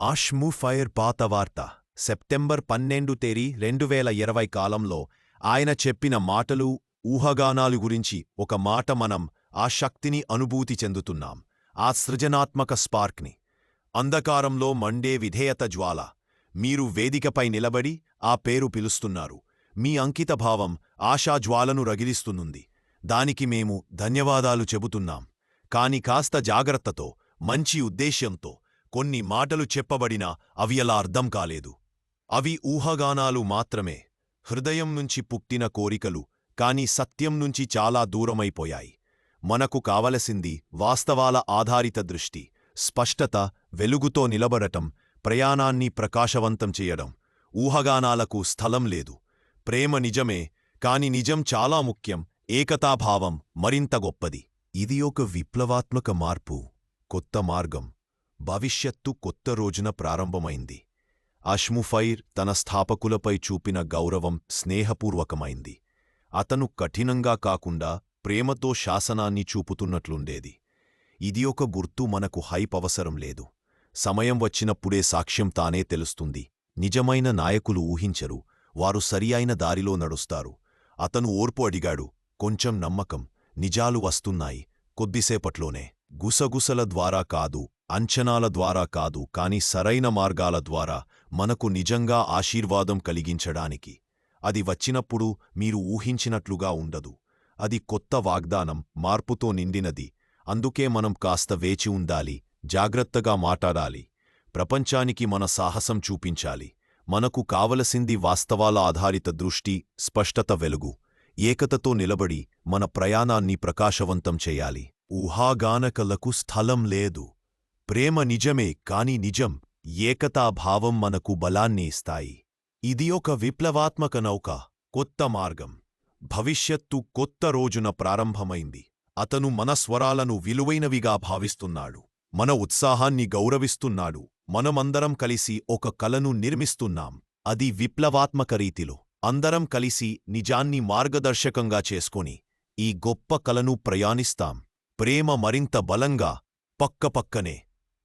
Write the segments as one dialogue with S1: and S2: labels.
S1: ఆష్ము fire పాత వార్త September పన్నెండు తేదీ రెండు వేల ఇరవై కాలంలో ఆయన చెప్పిన మాటలు ఊహగానాలు గురించి ఒక మాట మనం ఆ శక్తిని అనుభూతి చెందుతున్నాం ఆ సృజనాత్మక స్పార్క్ని. అంధకారంలో మండే విధేయత జ్వాల మీరు వేదికపై నిలబడి ఆ పేరు పిలుస్తున్నారు మీ అంకితభావం ఆశాజ్వాలను రగిలిస్తునుంది దానికి మేము ధన్యవాదాలు చెబుతున్నాం కాని కాస్త జాగ్రత్తతో మంచి ఉద్దేశ్యంతో కొన్ని మాటలు చెప్పబడినా అవి అలా అర్థం కాలేదు. అవి ఊహగానాలు మాత్రమే. హృదయం నుంచి పుట్టిన కోరికలు కాని సత్యం నుంచి చాలా దూరమైపోయాయి. మనకు కావలసింది వాస్తవాల ఆధారిత దృష్టి స్పష్టత వెలుగుతో నిలబడటం ప్రయాణాన్ని ప్రకాశవంతం చేయడం. ఊహగానాలకు స్థలం లేదు. ప్రేమ నిజమే కాని నిజం చాలా ముఖ్యం ఏకతాభావం మరింత గొప్పది. ఇది ఒక విప్లవాత్మక మార్పు కొత్త మార్గం. భవిష్యత్తు కొత్త రోజున ప్రారంభమైంది. అష్ముఫైర్ తన స్థాపకులపై చూపిన గౌరవం స్నేహపూర్వకమైంది. అతను కఠినంగా కాకుండా ప్రేమతో శాసనాన్ని చూపుతున్నట్లుండేది. ఇది ఒక గుర్తు మనకు హైప్ అవసరం లేదు. సమయం వచ్చినప్పుడే సాక్ష్యం తానే తెలుస్తుంది. నిజమైన నాయకులు ఊహించరు. వారు సరియైన దారిలో నడుస్తారు. అతను ఓర్పు అడిగాడు. కొంచెం నమ్మకం. నిజాలు వస్తున్నాయి. కొద్దిసేపట్లోనే. గుసగుసల ద్వారా కాదు. అంచనాల ద్వారా కాదు కాని సరైన మార్గాల ద్వారా మనకు నిజంగా ఆశీర్వాదం కలిగించడానికి. అది వచ్చినప్పుడు మీరు ఊహించినట్లుగా ఉండదు. అది కొత్త వాగ్దానం మార్పుతో నిండినది. అందుకే మనం కాస్త వేచి ఉండాలి జాగ్రత్తగా మాట్లాడాలి. ప్రపంచానికి మన సాహసం చూపించాలి. మనకు కావలసింది వాస్తవాల ఆధారిత దృష్టి స్పష్టత వెలుగు. ఏకతతో నిలబడి మన ప్రయాణాన్ని ప్రకాశవంతం చేయాలి. ఊహాగానకలకు స్థలం లేదు. ప్రేమ నిజమే కాని నిజం ఏకతాభావం మనకు బలాన్ని ఇస్తాయి. ఇది ఒక విప్లవాత్మక నౌక కొత్త మార్గం. భవిష్యత్తు కొత్త రోజున ప్రారంభమైంది. అతను మన స్వరాలను విలువైనవిగా భావిస్తున్నాడు. మన ఉత్సాహాన్ని గౌరవిస్తున్నాడు. మనమందరం కలిసి ఒక కలను నిర్మిస్తున్నాం. అది విప్లవాత్మక రీతిలో. అందరం కలిసి నిజాన్ని మార్గదర్శకంగా చేసుకొని ఈ గొప్ప కలను ప్రయాణిస్తాం. ప్రేమ మరింత బలంగా పక్కపక్కనే.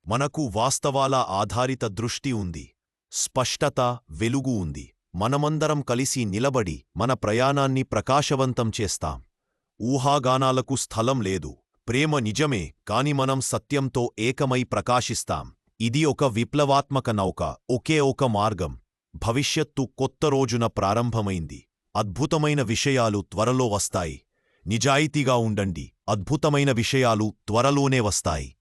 S1: మనకు వాస్తవాల ఆధారిత దృష్టి ఉంది స్పష్టత వెలుగు ఉంది. మనమందరం కలిసి నిలబడి మన ప్రయాణాన్ని ప్రకాశవంతం చేస్తాం. ఊహాగానాలకు స్థలం లేదు. ప్రేమ నిజమే కాని మనం సత్యంతో ఏకమై ప్రకాశిస్తాం. ఇది ఒక విప్లవాత్మక నౌక ఒకే ఒక మార్గం. భవిష్యత్తు కొత్త రోజున ప్రారంభమైంది. అద్భుతమైన విషయాలు త్వరలో వస్తాయి. నిజాయితీగా ఉండండి. అద్భుతమైన విషయాలు త్వరలోనే వస్తాయి.